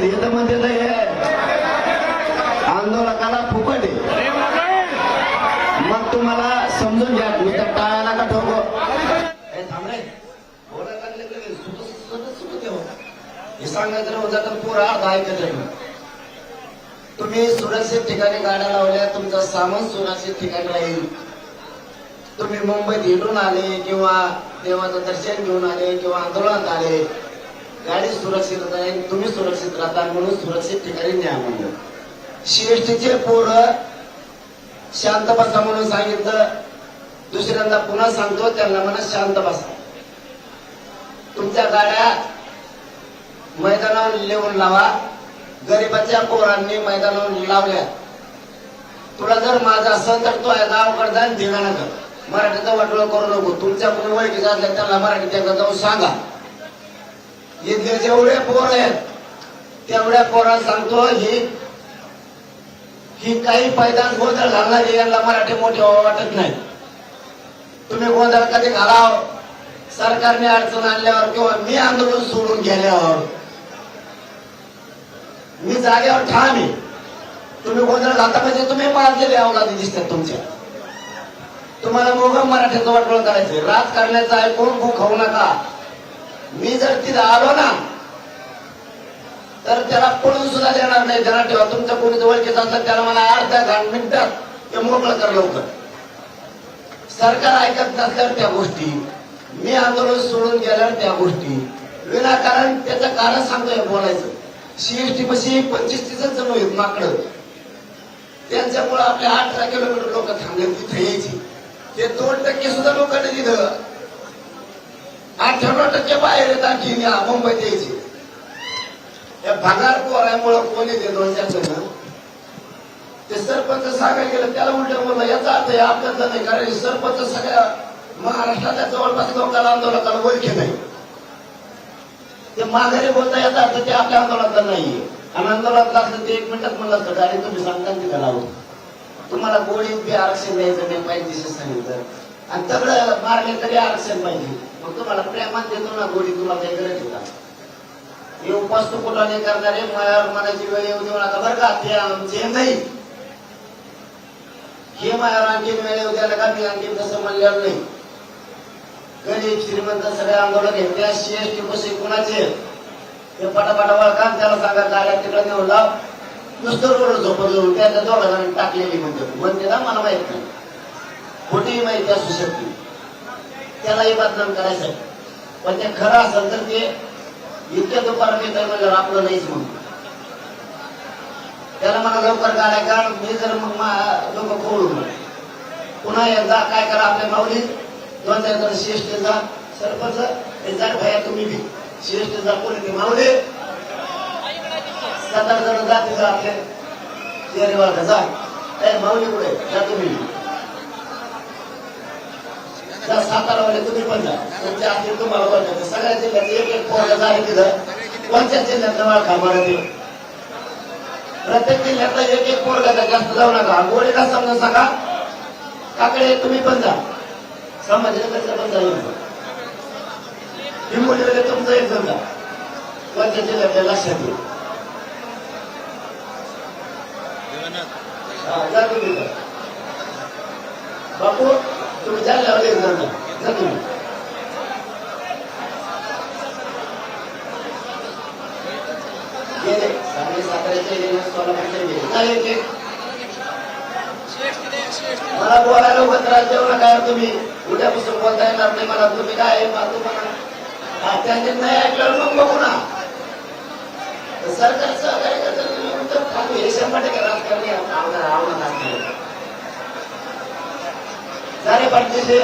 हे तर म्हणजे तर हे आंदोलकाला फुकट आहे. मग तुम्हाला समजून घ्या नुसतं टाळायला का ठोको? हे सांगायचं राहून जातं अर्धा ऐकत तुम्ही सुरक्षित ठिकाणी गाड्या लावल्या तुमचं सामान सुरक्षित ठिकाणी राहील. तुम्ही मुंबईत हिंडून आले किंवा देवाचं दर्शन घेऊन आले किंवा आंदोलनात आले गाडी सुरक्षित राहील तुम्ही सुरक्षित राहता म्हणून सुरक्षित ठिकाणी न्या म्हणलं सीएसटीचे पोरं शांत बसा म्हणून सांगितलं. दुसऱ्यांदा पुन्हा सांगतो त्यांना म्हणा शांत बसा. तुमच्या गाड्या मैदानावर लिहून लावा. गरीबाच्या पोरांनी मैदानावर लावल्या. तुला जर माझा असेल तर तो आहे गावाकडे जा धिंगाणा कर. मराठीचा वाटोळ करू नको. तुमच्या कोणी ओळखीचा असल्या त्यांना मराठी त्यांना जाऊन सांगा. इथले जेवढे पोर आहेत तेवढ्या पोरांना सांगतो ही ही काही पैदान गोंधळ घालणारी यांना मराठी मोठी वाटत नाही. तुम्ही गोंधळ कधी घालाव? सरकारने अडचण आणल्यावर किंवा मी आंदोलन सोडून गेल्यावर मी जागेवर ठाम आहे. तुम्ही गोंधळ घालता म्हणजे तुम्ही मारलेले अवलादी दिसतात तुमच्या. तुम्हाला मोगम मराठीचं वाटोळ करायचं राजकारण्याचं ऐकून भूक खाऊ नका. मी जर तिथं आलो ना तर त्याला पळून सुद्धा देणार नाही. ध्यानात ठेवा. तुमच्या कोणी जवळचेच असतात त्याला मला अर्ध्या घाण मिनिटात ते मोकळं कर लवकर. सरकार ऐकत नसल्यावर त्या गोष्टी मी आंदोलन सोडून गेल्यावर त्या गोष्टी. विनाकारण त्याचं कारण सांगतोय बोलायचं. सीएसटी पशी पंचवीस तीसच जण होईल माकडं. त्यांच्यामुळे आपल्या अठरा किलोमीटर लोक थांबले तिथे यायची. ते दोन टक्के सुद्धा लोकांनी दिलं. अठ्ठ्याण्णव टक्के बाहेर येत आणखी या मुंबईत यायची. या भागार पोरामुळे कोणी देतो दोन चार ते सरपंच सांगायला गेलं त्याला उलट बोललं याचा अर्थ हे आपल्याचा नाही कारण सरपंच सगळ्या महाराष्ट्राच्या जवळपास लोकांना आंदोलकाला ओळखे नाही. ते माघारी बोलता याचा अर्थ ते आपल्या आंदोलनात नाहीये. आणि आंदोलनात असलं ते एक मिनिटात म्हणलं असतं डायरेक्ट तुम्ही सांगता तिथं लावून हो. तुम्हाला गोळी आरक्षण द्यायचं नाही पाहिजे सांगितलं. आणि सगळं मारले तरी आरक्षण पाहिजे. मग तुम्हाला प्रेमात देतो ना गोळी तुला काही गरज होता. हे उपास तू कुठं नाही करणारे मायावर मनाची वेळ येऊ देऊ नका बरं का ते आमचे नाही. हे मायावर आणखी वेळ येऊ द्यायला का मी आणखी तसं म्हणलेलं नाही. गरीब श्रीमंत सगळे आंदोलन घेतल्या सीएसटी कसे कुणाचे? ते पटापटा वळखा त्याला सांगा गाड्या तिकडे नेऊन लाव. नुसतं रोड झोपत जाऊन त्याच्या दोघा जणांनी टाकलेली म्हणजे म्हणते ना मला माहीत नाही. खोटी माहिती असू शकते. त्यालाही बदनाम करायचं पण ते खरं असेल तर ते इतक्या दुपार तर म्हणजे आपलं नाहीच म्हणून. त्याला मला लवकर गाड्या कारण मी जर मग लोक खोळू पुन्हा एकदा काय करा आपल्या माऊली दोन चार जण सीएसटी जा सरपंच हे जा भया तुम्ही बी सीएसटी जा कोणी ते माऊली? सात आठ जण जा तिथं आपले शेरीवाला जा माऊली कुठे जा तुम्ही. जा सातारावाले तुम्ही पण जा. तुमच्या तुम्हाला ओळखायचं सगळ्या जिल्ह्यात एक एक पोरगा जा तिथं. कोणत्या जिल्ह्यात ओळखा बरं ते प्रत्येक जिल्ह्यातला एक एक पोरगा जास्त जाऊ नका. गोळीला समजा सांगा? काकडे तुम्ही पण जा. समाजनगरचं पण जाईल वगैरे तुमचं एक जण जा. कोणत्या जिल्ह्यातल्या लक्षात येईल? हा, जा तुम्ही बापू तुम्ही जायला लावले जा. तुम्ही. गेले सांगली साताऱ्याचे मला बोलायला उभं त्रास देऊ नका तुम्ही. उद्यापासून बोलता येणार नाही मला. तुम्ही काय पाहतो म्हणा त्यांनी नाही ऐकलं मग बघू ना. सरकार सहकार्य करतं तुम्ही म्हणतो हे शंभर टक्के राजकारणी आवडत आवडणार सारे झाले पाठीचे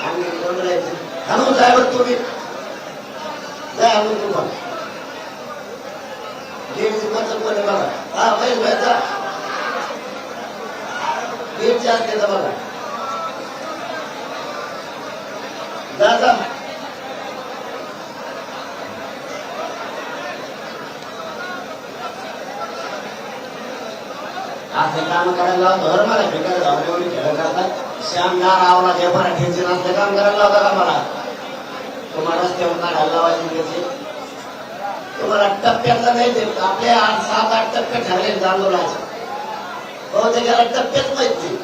आम्ही बोलायचं हॅलो साहेब तुम्ही जाय हॅलो तुम्हाला. गेटची बचत कोणी बघा. हा महेश भाईचा गेटच्या असते बघा. जा. जा असं काम करायला लावतो. हर मला फिकर जाऊ खेळ करतात. श्यामला आवला जे मराठीचे नसले काम करायला लावता का मला? तुम्हाला रस्त्यावर काढायला लावायचे त्याचे. तुम्हाला टप्प्यातला नाही देत. आपले आठ सात आठ टप्पे ठरले आंदोलनाचे बहुतेकाला टप्पेच माहीत नाही.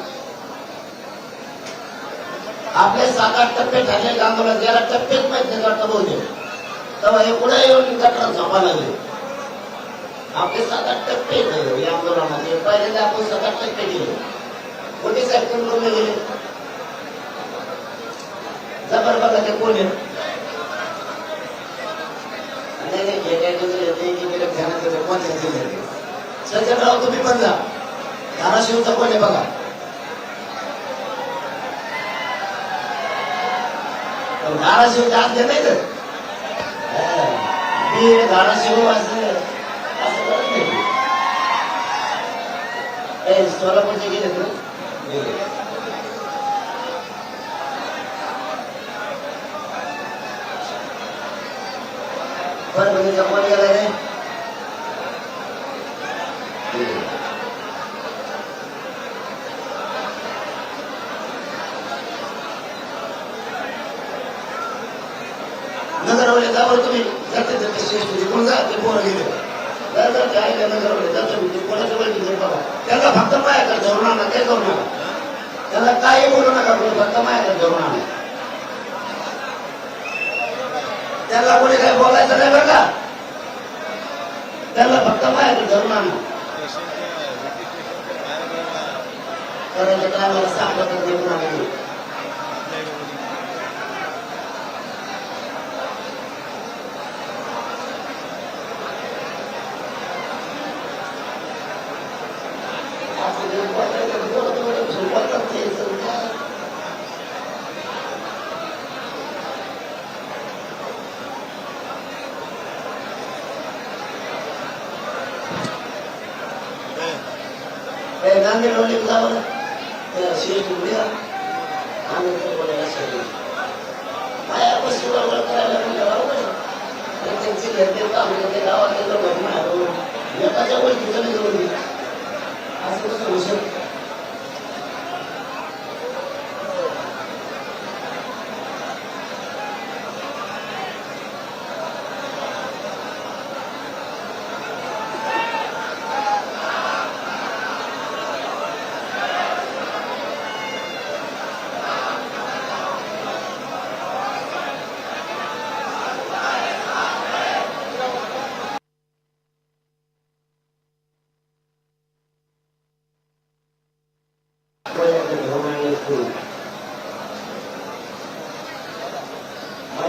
आपले सात आठ टप्पे ठरले आंदोलन याला टप्पेच माहिती नाही वाटतं बहुतेक. तेव्हा हे पुढे येऊन गटारात झोपा लागले? आपले सात आठ टप्पे या आंदोलनाचे पहिल्यांदा आपण सात आठ टप्पे गेले कोणी साहेब कंट्रोल गेले? जबर बघा ते कोण आहे सज्जनराव तुम्ही पण जा. धाराशिवचा कोण आहे बघा? पण धाराशिव नाही तर मी धाराशिव असं असं करत नाही ए, सोलापूरचे गेले ना गेले बरं म्हणजे जपान गेला रे नगर वाले जावर तुम्ही? जाते जाते स्टेशन कोण जा? ते पोरं गेले. म्हणजे त्याचा बघा त्याला फक्त मायाकडे धरून आणा ते करू नका त्याला काही बोलू नका बोलू फक्त मायाकडे धरून आणा. त्याला कोणी काही बोलायचं नाही बरं का? त्याला फक्त मायाकडे धरून आणा. करायचं मला सांगलं तर देऊन आणा नांदेड वडील जा बरं त्या सीएच उद्या आम्ही बोलायला सांगितलं. माया पश्चिम बरोबर करायला म्हणजे बरोबर त्यांची घरचे काम ते गावात लोक घटना एकाच्या ओळखीचं नाही जवळ असं कसं होऊ शकतं?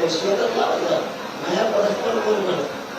माझे शेतात लावलं माझ्या